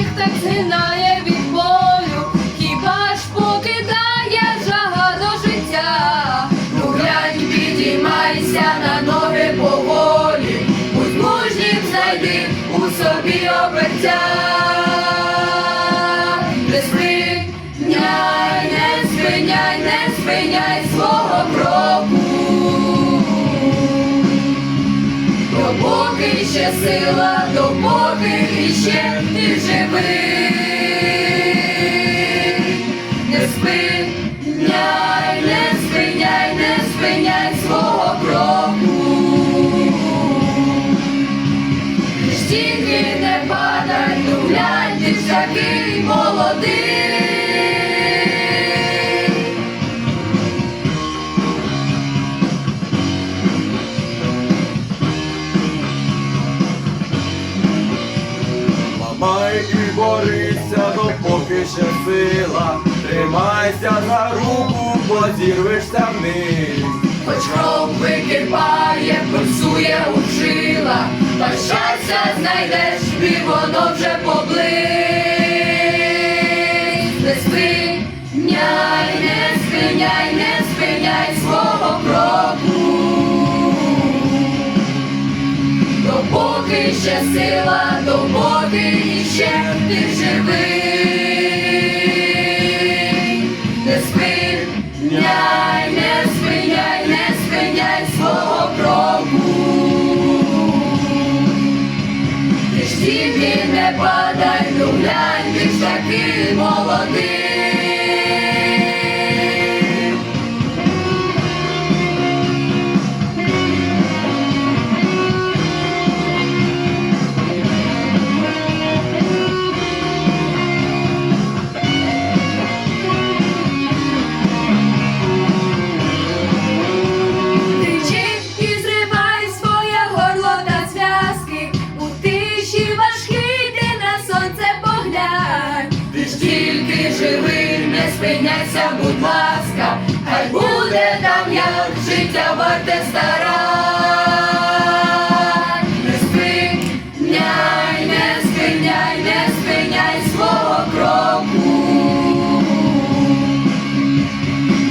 так згинає від болю, хіба ж покидає жага до життя? Ну підіймайся на ноги поволі, будь мужнім, знайди у собі обертя. Допоки ще сила, допоки ще ти живий. Не спиняй, не спиняй, не спиняй свого кроку. Тільки не падай, ну глянь, ти ж такий молодий. Ламай і борися, допоки ще сила. Тримайся за руку, бо зірвешся вниз. Хоч кров википає, пульсує у жилах, та щастя знайдеш, і воно вже поблизь. Не спиняй, не спиняй, не спиняй свого кроку. Допоки ще сила, допоки ще ти живий. Не спиняй, не спиняй, не спиняй свого кроку. Ти ж тільки не падай, ну глянь, ти ж такий молодий. Не спиняйся, будь ласка, хай буде там, як життя варте старань. Не спиняй, не спиняй, не спиняй свого кроку.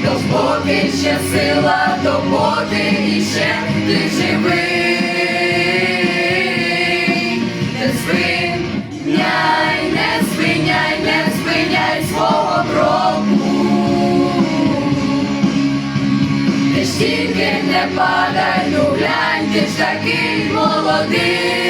Допоки ще сила, допоки ще ти живий. Ти тільки не падай, ну глянь, ти ж такий молодий.